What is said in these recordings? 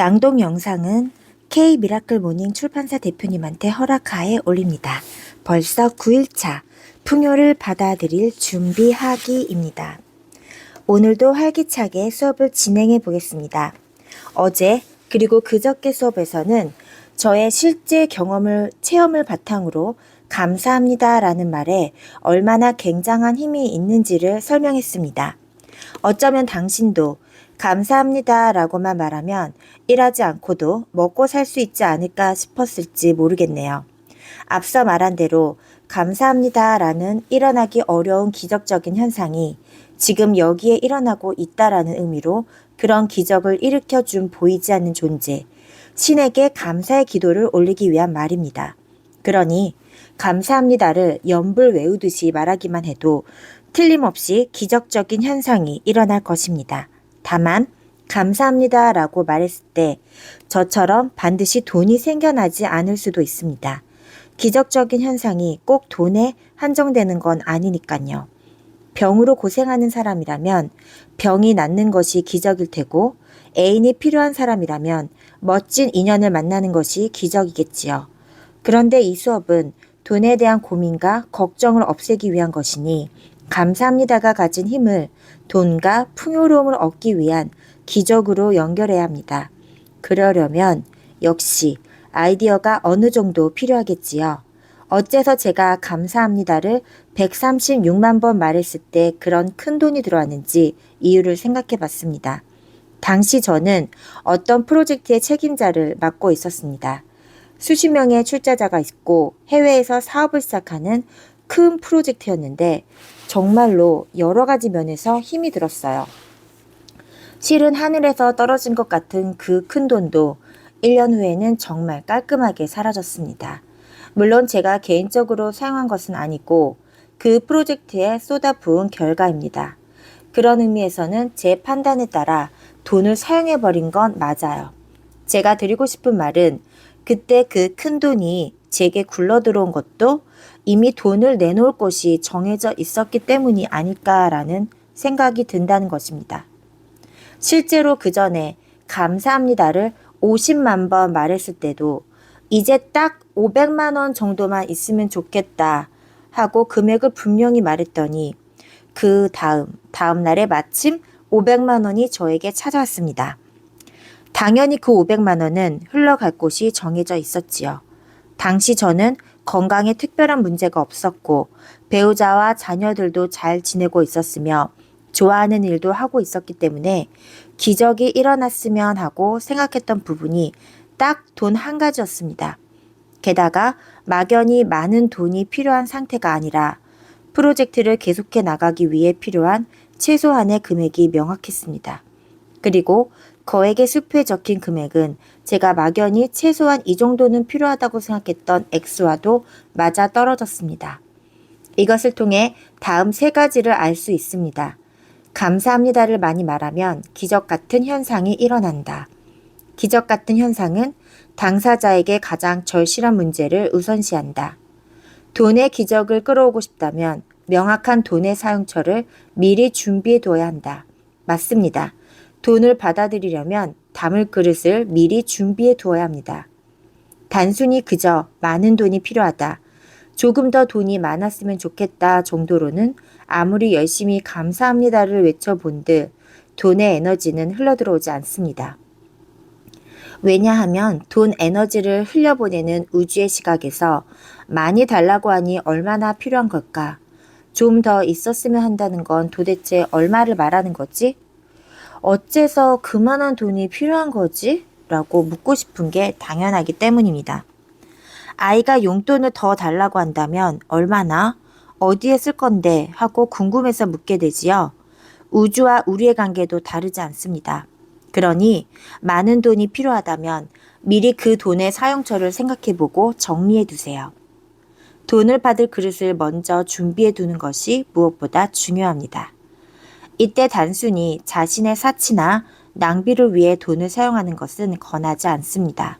낭독 영상은 K 미라클 모닝 출판사 대표님한테 허락하에 올립니다. 벌써 9일차 풍요를 받아들일 준비하기입니다. 오늘도 활기차게 수업을 진행해 보겠습니다. 어제 그리고 그저께 수업에서는 저의 실제 경험을 체험을 바탕으로 감사합니다 라는 말에 얼마나 굉장한 힘이 있는지를 설명했습니다. 어쩌면 당신도 감사합니다 라고만 말하면 일하지 않고도 먹고 살 수 있지 않을까 싶었을지 모르겠네요. 앞서 말한 대로 감사합니다 라는 일어나기 어려운 기적적인 현상이 지금 여기에 일어나고 있다라는 의미로 그런 기적을 일으켜 준 보이지 않는 존재, 신에게 감사의 기도를 올리기 위한 말입니다. 그러니 감사합니다를 연불 외우듯이 말하기만 해도 틀림없이 기적적인 현상이 일어날 것입니다. 다만 감사합니다 라고 말했을 때 저처럼 반드시 돈이 생겨나지 않을 수도 있습니다. 기적적인 현상이 꼭 돈에 한정되는 건 아니니까요. 병으로 고생하는 사람이라면 병이 낫는 것이 기적일 테고 애인이 필요한 사람이라면 멋진 인연을 만나는 것이 기적이겠지요. 그런데 이 수업은 돈에 대한 고민과 걱정을 없애기 위한 것이니 감사합니다가 가진 힘을 돈과 풍요로움을 얻기 위한 기적으로 연결해야 합니다. 그러려면 역시 아이디어가 어느 정도 필요하겠지요. 어째서 제가 감사합니다를 136만 번 말했을 때 그런 큰 돈이 들어왔는지 이유를 생각해 봤습니다. 당시 저는 어떤 프로젝트의 책임자를 맡고 있었습니다. 수십 명의 출자자가 있고 해외에서 사업을 시작하는 큰 프로젝트였는데 정말로 여러 가지 면에서 힘이 들었어요. 실은 하늘에서 떨어진 것 같은 그 큰 돈도 1년 후에는 정말 깔끔하게 사라졌습니다. 물론 제가 개인적으로 사용한 것은 아니고 그 프로젝트에 쏟아 부은 결과입니다. 그런 의미에서는 제 판단에 따라 돈을 사용해버린 건 맞아요. 제가 드리고 싶은 말은 그때 그 큰 돈이 제게 굴러 들어온 것도 이미 돈을 내놓을 곳이 정해져 있었기 때문이 아닐까라는 생각이 든다는 것입니다. 실제로 그 전에 감사합니다를 50만 번 말했을 때도 이제 딱 500만 원 정도만 있으면 좋겠다 하고 금액을 분명히 말했더니 그 다음, 다음 날에 마침 500만 원이 저에게 찾아왔습니다. 당연히 그 500만 원은 흘러갈 곳이 정해져 있었지요. 당시 저는 건강에 특별한 문제가 없었고 배우자와 자녀들도 잘 지내고 있었으며 좋아하는 일도 하고 있었기 때문에 기적이 일어났으면 하고 생각했던 부분이 딱 돈 한 가지였습니다. 게다가 막연히 많은 돈이 필요한 상태가 아니라 프로젝트를 계속해 나가기 위해 필요한 최소한의 금액이 명확했습니다. 그리고 거액의 수표에 적힌 금액은 제가 막연히 최소한 이 정도는 필요하다고 생각했던 액수와도 맞아 떨어졌습니다. 이것을 통해 다음 세 가지를 알 수 있습니다. 감사합니다를 많이 말하면 기적 같은 현상이 일어난다. 기적 같은 현상은 당사자에게 가장 절실한 문제를 우선시한다. 돈의 기적을 끌어오고 싶다면 명확한 돈의 사용처를 미리 준비해 둬야 한다. 맞습니다. 돈을 받아들이려면 담을 그릇을 미리 준비해 두어야 합니다. 단순히 그저 많은 돈이 필요하다. 조금 더 돈이 많았으면 좋겠다 정도로는 아무리 열심히 감사합니다를 외쳐본들 돈의 에너지는 흘러들어오지 않습니다. 왜냐하면 돈 에너지를 흘려보내는 우주의 시각에서 많이 달라고 하니 얼마나 필요한 걸까? 좀 더 있었으면 한다는 건 도대체 얼마를 말하는 거지? 어째서 그만한 돈이 필요한 거지? 라고 묻고 싶은 게 당연하기 때문입니다. 아이가 용돈을 더 달라고 한다면 얼마나 어디에 쓸 건데 하고 궁금해서 묻게 되지요. 우주와 우리의 관계도 다르지 않습니다. 그러니 많은 돈이 필요하다면 미리 그 돈의 사용처를 생각해보고 정리해 두세요. 돈을 받을 그릇을 먼저 준비해 두는 것이 무엇보다 중요합니다. 이때 단순히 자신의 사치나 낭비를 위해 돈을 사용하는 것은 권하지 않습니다.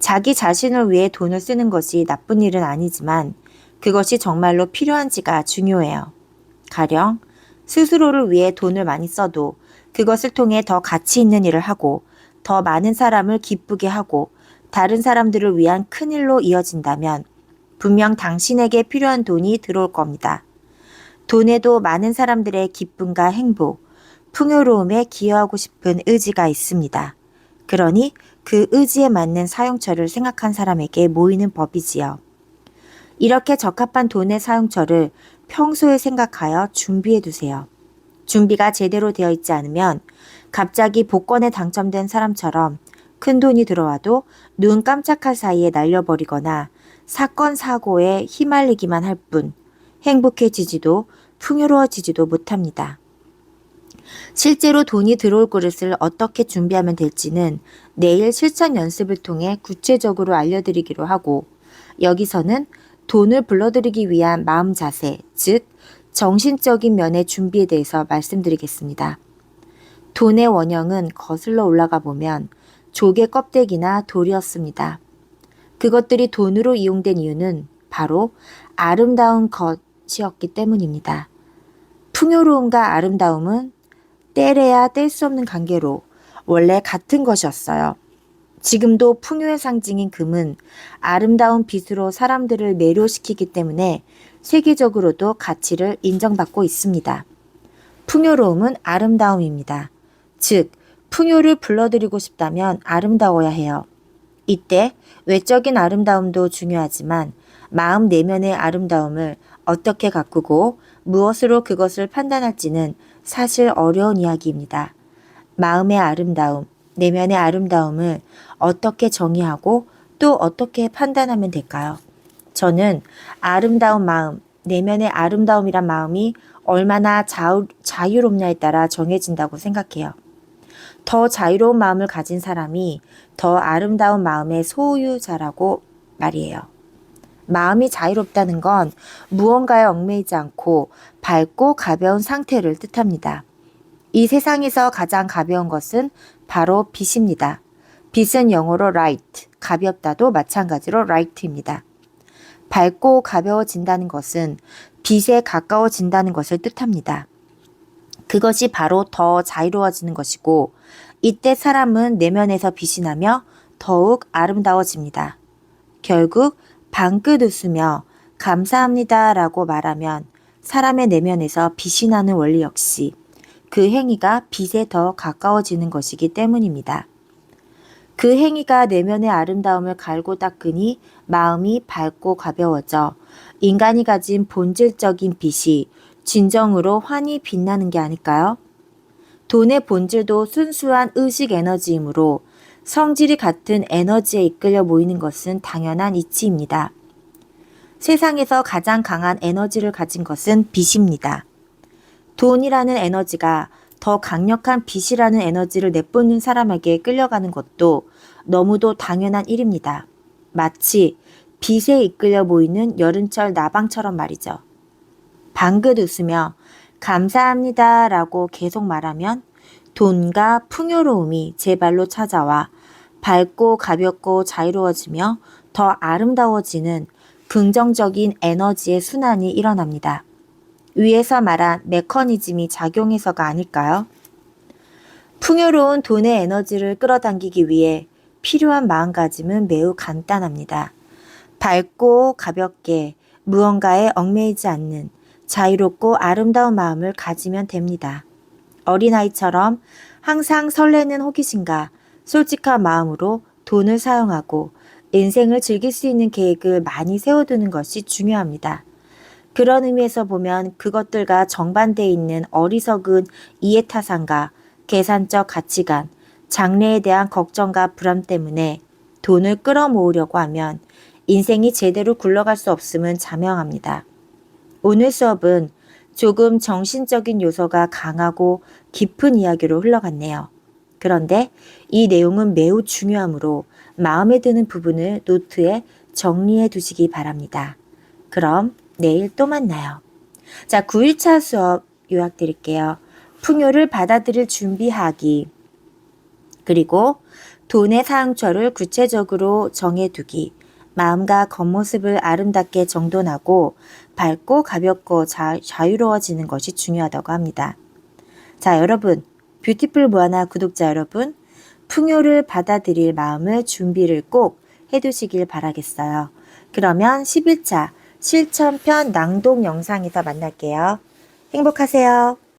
자기 자신을 위해 돈을 쓰는 것이 나쁜 일은 아니지만 그것이 정말로 필요한지가 중요해요. 가령 스스로를 위해 돈을 많이 써도 그것을 통해 더 가치 있는 일을 하고 더 많은 사람을 기쁘게 하고 다른 사람들을 위한 큰 일로 이어진다면 분명 당신에게 필요한 돈이 들어올 겁니다. 돈에도 많은 사람들의 기쁨과 행복, 풍요로움에 기여하고 싶은 의지가 있습니다. 그러니 그 의지에 맞는 사용처를 생각한 사람에게 모이는 법이지요. 이렇게 적합한 돈의 사용처를 평소에 생각하여 준비해 두세요. 준비가 제대로 되어 있지 않으면 갑자기 복권에 당첨된 사람처럼 큰 돈이 들어와도 눈 깜짝할 사이에 날려버리거나 사건 사고에 휘말리기만 할 뿐 행복해지지도 풍요로워지지도 못합니다. 실제로 돈이 들어올 그릇을 어떻게 준비하면 될지는 내일 실천 연습을 통해 구체적으로 알려드리기로 하고 여기서는 돈을 불러들이기 위한 마음 자세, 즉 정신적인 면의 준비에 대해서 말씀드리겠습니다. 돈의 원형은 거슬러 올라가 보면 조개 껍데기나 돌이었습니다. 그것들이 돈으로 이용된 이유는 바로 아름다운 것 이었기 때문입니다. 풍요로움과 아름다움은 떼래야 뗄 수 없는 관계로 원래 같은 것이었어요. 지금도 풍요의 상징인 금은 아름다운 빛으로 사람들을 매료시키기 때문에 세계적으로도 가치를 인정받고 있습니다. 풍요로움은 아름다움입니다. 즉, 풍요를 불러들이고 싶다면 아름다워야 해요. 이때 외적인 아름다움도 중요하지만 마음 내면의 아름다움을 어떻게 가꾸고 무엇으로 그것을 판단할지는 사실 어려운 이야기입니다. 마음의 아름다움, 내면의 아름다움을 어떻게 정의하고 또 어떻게 판단하면 될까요? 저는 아름다운 마음, 내면의 아름다움이란 마음이 얼마나 자유, 자유롭냐에 따라 정해진다고 생각해요. 더 자유로운 마음을 가진 사람이 더 아름다운 마음의 소유자라고 말이에요. 마음이 자유롭다는 건 무언가에 얽매이지 않고 밝고 가벼운 상태를 뜻합니다. 이 세상에서 가장 가벼운 것은 바로 빛입니다. 빛은 영어로 light, 가볍다도 마찬가지로 light입니다. 밝고 가벼워진다는 것은 빛에 가까워진다는 것을 뜻합니다. 그것이 바로 더 자유로워지는 것이고 이때 사람은 내면에서 빛이 나며 더욱 아름다워집니다. 결국 방긋 웃으며 감사합니다 라고 말하면 사람의 내면에서 빛이 나는 원리 역시 그 행위가 빛에 더 가까워지는 것이기 때문입니다. 그 행위가 내면의 아름다움을 갈고 닦으니 마음이 밝고 가벼워져 인간이 가진 본질적인 빛이 진정으로 환히 빛나는 게 아닐까요? 돈의 본질도 순수한 의식 에너지이므로 성질이 같은 에너지에 이끌려 모이는 것은 당연한 이치입니다. 세상에서 가장 강한 에너지를 가진 것은 빛입니다. 돈이라는 에너지가 더 강력한 빛이라는 에너지를 내뿜는 사람에게 끌려가는 것도 너무도 당연한 일입니다. 마치 빛에 이끌려 모이는 여름철 나방처럼 말이죠. 방긋 웃으며 감사합니다 라고 계속 말하면 돈과 풍요로움이 제 발로 찾아와 밝고 가볍고 자유로워지며 더 아름다워지는 긍정적인 에너지의 순환이 일어납니다. 위에서 말한 메커니즘이 작용해서가 아닐까요? 풍요로운 돈의 에너지를 끌어당기기 위해 필요한 마음가짐은 매우 간단합니다. 밝고 가볍게 무언가에 얽매이지 않는 자유롭고 아름다운 마음을 가지면 됩니다. 어린아이처럼 항상 설레는 호기심과 솔직한 마음으로 돈을 사용하고 인생을 즐길 수 있는 계획을 많이 세워두는 것이 중요합니다. 그런 의미에서 보면 그것들과 정반대에 있는 어리석은 이해타산과 계산적 가치관, 장래에 대한 걱정과 불안 때문에 돈을 끌어모으려고 하면 인생이 제대로 굴러갈 수 없음은 자명합니다. 오늘 수업은 조금 정신적인 요소가 강하고 깊은 이야기로 흘러갔네요. 그런데 이 내용은 매우 중요하므로 마음에 드는 부분을 노트에 정리해 두시기 바랍니다. 그럼 내일 또 만나요. 자, 9일차 수업 요약 드릴게요. 풍요를 받아들일 준비하기. 그리고 돈의 사용처를 구체적으로 정해두기. 마음과 겉모습을 아름답게 정돈하고 밝고 가볍고 자, 자유로워지는 것이 중요하다고 합니다. 자, 여러분. 뷰티풀 모아나 구독자 여러분. 풍요를 받아들일 마음을 준비를 꼭 해두시길 바라겠어요. 그러면 11차 실천편 낭독 영상에서 만날게요. 행복하세요.